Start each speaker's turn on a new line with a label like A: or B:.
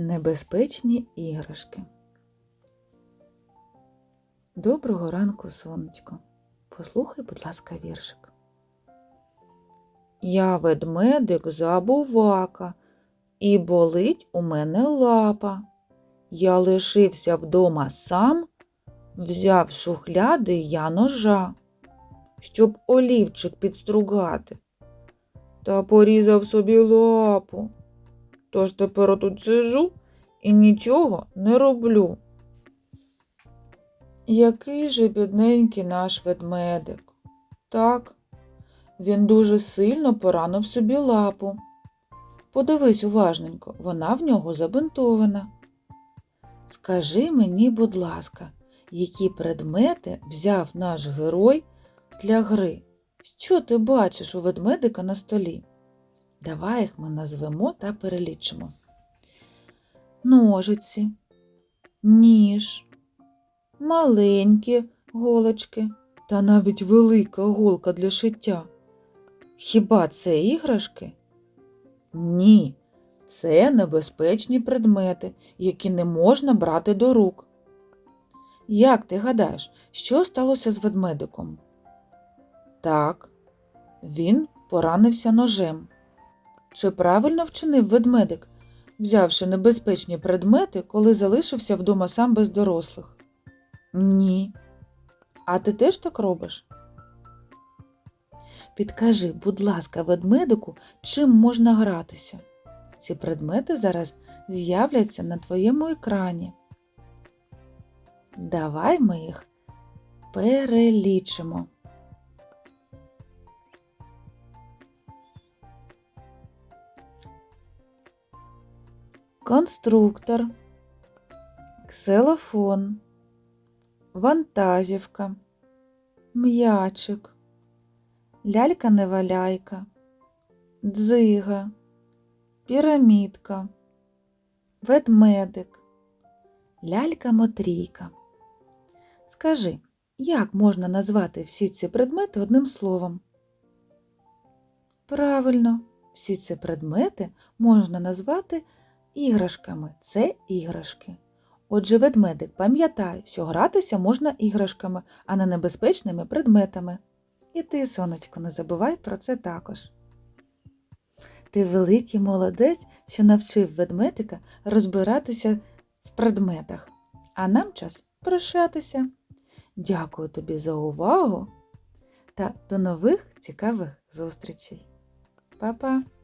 A: Небезпечні іграшки. Доброго ранку, сонечко. Послухай, будь ласка, віршик. Я ведмедик забувака, і болить у мене лапа. Я лишився вдома сам, взяв шухляди я ножа, щоб олівчик підстругати, та порізав собі лапу. Тож тепер тут сижу і нічого не роблю. Який же бідненький наш ведмедик. Так, він дуже сильно поранив собі лапу. Подивись уважненько, вона в нього забинтована. Скажи мені, будь ласка, які предмети взяв наш герой для гри? Що ти бачиш у ведмедика на столі? Давай їх ми назвемо та перелічимо. Ножиці, ніж, маленькі голочки та навіть велика голка для шиття. Хіба це іграшки? Ні, це небезпечні предмети, які не можна брати до рук. Як ти гадаєш, що сталося з ведмедиком? Так, він поранився ножем. Чи правильно вчинив ведмедик, взявши небезпечні предмети, коли залишився вдома сам без дорослих? Ні. А ти теж так робиш? Підкажи, будь ласка, ведмедику, чим можна гратися? Ці предмети зараз з'являться на твоєму екрані. Давай ми їх перелічимо. Конструктор, ксилофон, вантажівка, м'ячик, лялька-неваляйка, дзига, пірамідка, ведмедик, лялька-мотрійка. Скажи, як можна назвати всі ці предмети одним словом? Правильно, всі ці предмети можна назвати іграшками. Це іграшки. Отже, ведмедик, пам'ятай, що гратися можна іграшками, а не небезпечними предметами. І ти, сонечко, не забувай про це також. Ти великий молодець, що навчив ведмедика розбиратися в предметах, а нам час прощатися. Дякую тобі за увагу та до нових цікавих зустрічей. Па-па!